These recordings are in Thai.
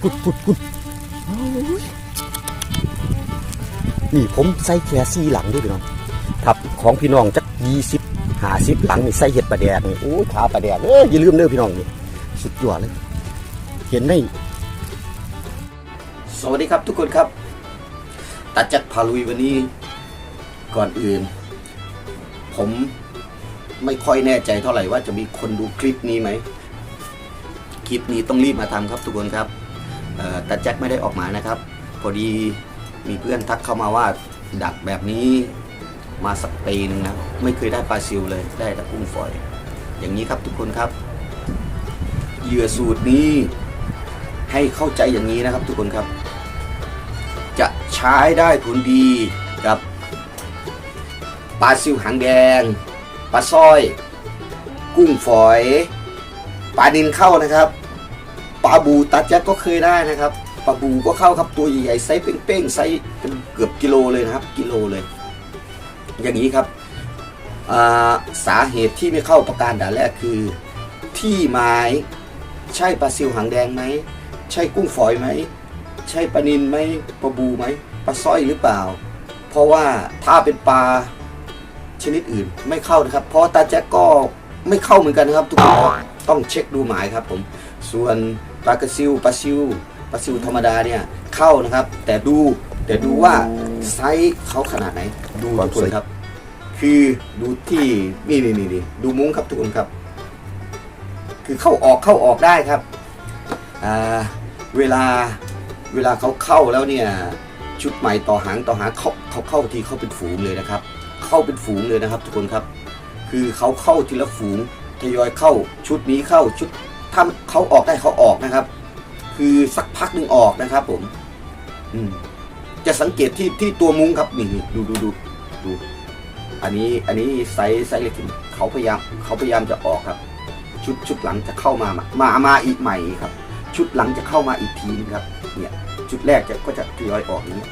พุดพุดพุดนี่ผมใส่แค่สี่หลังด้วยพี่น้องครับของพี่น้องจักยี่สิบหาสิบหลังนี่ใส่เห็ดปลาแดกนี่โอ้ยขาปลาแดกเอ้ยอย่าลืมเด้อพี่น้องนี่สุดยอดเลย เห็นไหมสวัสดีครับทุกคนครับตัดจักพาลุยวันนี้ก่อนอื่น ผมไม่ค่อยแน่ใจเท่าไหร่ว่าจะมีคนดูคลิปนี้ไหมคลิปนี้ต้องรีบมาทำครับทุกคนครับ แต่แจ็คไม่ได้ออกหมายนะครับ พอดีมีเพื่อนทักเข้ามาว่าดักแบบนี้มาสักปีหนึงนะไม่เคยได้ปลาซิวเลยได้แต่กุ้งฝอย อย่างนี้ครับทุกคนครับ เหยื่อสูตรนี้ให้เข้าใจอย่างนี้นะครับทุกคนครับ จะใช้ได้ผลดีกับปลาซิวหางแดงปลาสร้อย กุ้งฝอยปลานินเข้านะครับาบูตัดแจ็คก็เคยได้นะครับปลาบูก็เข้าครับตัวใหญ่ๆไซส์เป้งๆไซส์เป็นเกือบกิโลเลยนะครับ กิโลเลย อย่างนี้ครับสาเหตุที่ไม่เข้าประการด่านแรกคือ ที่ไม้ใช่ปลาซิวหางแดงไหมใช่กุ้งฝอยไหมใช่ปลานินไหมปลาบูไหมปลาสร้อยหรือเปล่า เพราะว่าถ้าเป็นปลาชนิดอื่นไม่เข้านะครับ เพราะตาแจ็คก็ไม่เข้าเหมือนกันนะครับ ทุกคน ต้องเช็คดูหมายครับผม ส่วนปลากระซิวปลาซิวปลาซิวธรรมดาเนี่ยเข้านะครับ แต่ดูแต่ดูว่าไซส์เขาขนาดไหน ดูทุกคนครับ คือดูที่นี่นี่นี่ดูมุ้งครับทุกคนครับ คือเข้าออกเข้าออกได้ครับเวลาเวลาเขาเข้าแล้วเนี่ยชุดใหม่ต่อหางต่อหางเขาเขาเข้าทีเข้าเป็นฝูงเลยนะครับ เข้าเป็นฝูงเลยนะครับ ทุกคนครับ คือเขาเข้าทีละฝูง ทยอยเข้าชุดนี้เข้าชุดถ้าเขาออกได้เขาออกนะครับ คือสักพักหนึ่งออกนะครับ ผม อืม จะสังเกตที่ที่ตัวมุ้งครับนี่ดูดูดูดูอันนี้อันนี้ไซส์ไซส์เล็กเขาพยายามเขาพยายามจะออกครับ ชุดชุดหลังจะเข้ามามามาอีกใหม่ครับ ชุดหลังจะเข้ามาอีกทีนึงครับ เนี่ย ชุดแรกจะก็จะทยอยออกนี้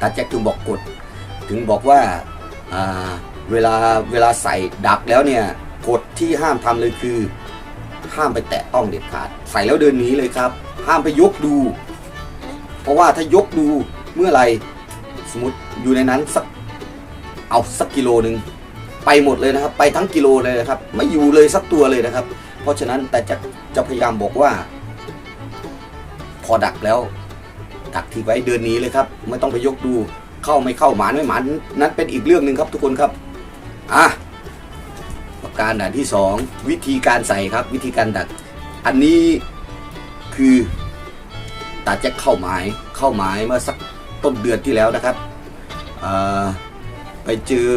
ตาแจ็คถึงบอกกด ถึงบอกว่าอ่า เวลาเวลาใส่ดักแล้วเนี่ยกฎที่ห้ามทำเลยคือ ห้ามไปแตะต้องเด็ดขาด ใส่แล้วเดินหนีเลยครับ ห้ามไปยกดู เพราะว่าถ้ายกดูเมื่อไหรสมมติอยู่ในนั้นสักเอาสักกิโลหนึ่งไปหมดเลยนะครับ ไปทั้งกิโลเลยนะครับ ไม่อยู่เลยสักตัวเลยนะครับ เพราะฉะนั้นแต่จะจะพยายามบอกว่า พอดักแล้วดักที่ไว้เดินหนีเลยครับ ไม่ต้องไปยกดูเข้าไม่เข้าหมานไม่หมานนั้นเป็นอีกเรื่องหนึ่งครับทุกคนครับ อะประการด่านที่สองวิธีการใส่ครับ วิธีการดักอันนี้คือตาแจ็คเข้าหมายเข้าหมายเมื่อสักต้นเดือนที่แล้วนะครับไปเจอ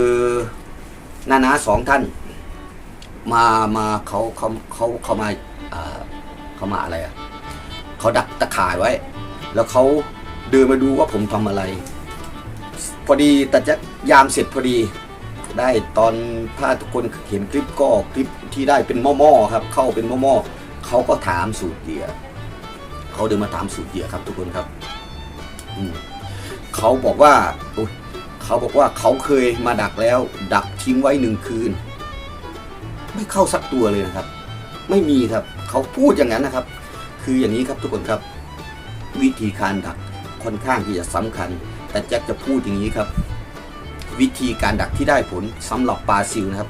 นานาสองท่าน มามาเขาเขาเขาเขามาเขามาอะไรอะเขาดักตะข่ายไว้ แล้วเขาเดินมาดูว่าผมทำอะไร พอดีแต่จะยามเสร็จพอดี ได้ตอนถ้าทุกคนเห็นคลิปก็คลิปที่ได้เป็นหม้อๆครับ เข้าเป็นหม้อๆเขาก็ถามสูตรเหยื่อเขาเดินมาถามสูตรเหยื่อครับ ทุกคนครับอืเขาบอกว่าอุยเขาบอกว่าเขาเคยมาดักแล้ว ดักทิ้งไว้หนึ่งคืน ไม่เข้าสักตัวเลยนะครับ ไม่มีครับ เขาพูดอย่างนั้นนะครับ คืออย่างนี้ครับทุกคนครับ วิธีการดักค่อนข้างที่จะสำคัญ แต่แจ็คจะพูดอย่างนี้ครับ วิธีการดักที่ได้ผลสำหรับปลาซิวนะครับ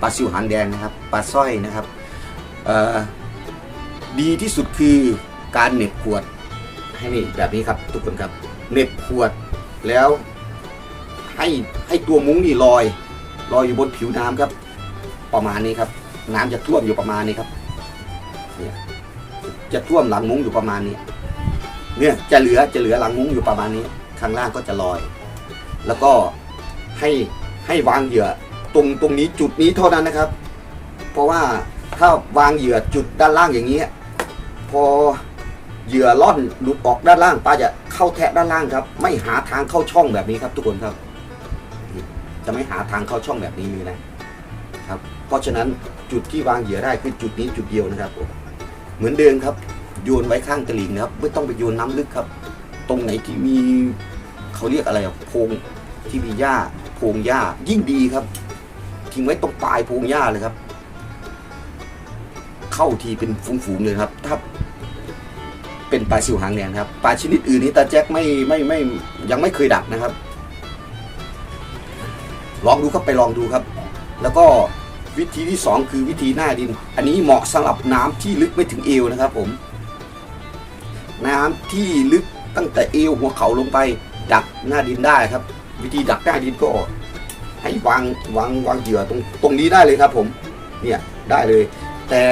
ปลาซิวหางแดงนะครับปลาสร้อยนะครับดีที่สุดคือการเหน็บขวดให้นี่แบบนี้ครับทุกคนครับเหน็บขวดแล้วให้ให้ตัวมุ้งนี่ลอยลอยอยู่บนผิวน้ำครับ ประมาณนี้ครับ น้ำจะท่วมอยู่ประมาณนี้ครับเนี่ยจะท่วมหลังมุ้งอยู่ประมาณนี้ เนี่ยจะเหลือจะเหลือหลังมุ้งอยู่ประมาณนี้ ข้างล่างก็จะลอย แล้วก็ ให้ให้วางเหยื่อตรงตรงนี้จุดนี้เท่านั้นนะครับ เพราะว่าถ้าวางเหยื่อจุดด้านล่างอย่างนี้ พอเหยื่อล่อนหลุดออกด้านล่างปลาจะเข้าแทะด้านล่างครับ ไม่หาทางเข้าช่องแบบนี้ครับ ทุกคนครับ จะไม่หาทางเข้าช่องแบบนี้เลยนะครับ เพราะฉะนั้นจุดที่วางเหยื่อได้คือจุดนี้จุดเดียวนะครับ เหมือนเดิมครับ โยนไว้ข้างตลิ่งนะครับ ไม่ต้องไปโยนน้ำลึกครับ ตรงไหนที่มีเขาเรียกอะไรอะโพงที่มีหญ้า พรงหญ้ายิ่งดีครับ ทิ้งไว้ตรงปลายพรงหญ้าเลยครับ เข้าทีเป็นฝูงๆเลยครับ ถ้าเป็นปลาซิวหางแดงครับปลาชนิดอื่นนี้ตาแจ็คไม่ไม่ไม่ยังไม่เคยดักนะครับ ลองดูครับไปลองดูครับ แล้วก็วิธีที่สองคือวิธีหน้าดิน อันนี้เหมาะสำหรับน้ำที่ลึกไม่ถึงเอวนะครับ ผม น้ำที่ลึกตั้งแต่เอวหัวเข่าลงไป ดักหน้าดินได้ครับ วิธีดักหน้ดินก็ให้วางวางวางเหยื่อตรงตรงนี้ได้เลยครับ ผมเนี่ยได้เลย แต่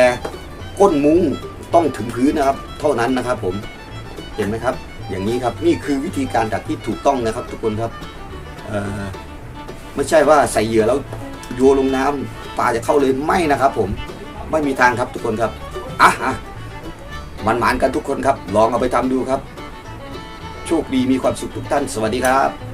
ก้นมุ้งต้องถึงพื้นนะครับ เท่านั้นนะครับ ผมเห็นไหมครับ อย่างนี้ครับนี่คือวิธีการดักที่ถูกต้องนะครับ ทุกคนครับเออไม่ใช่ว่าใส่เหยื่อแล้วโยลงน้ำปลาจะเข้าเลยไม่นะครับ ผมไม่มีทางครับทุกคนครับอะอะมันหมานกันทุกคนครับ ลองเอาไปทำดูครับ โชคดีมีความสุขทุกท่าน สวัสดีครับ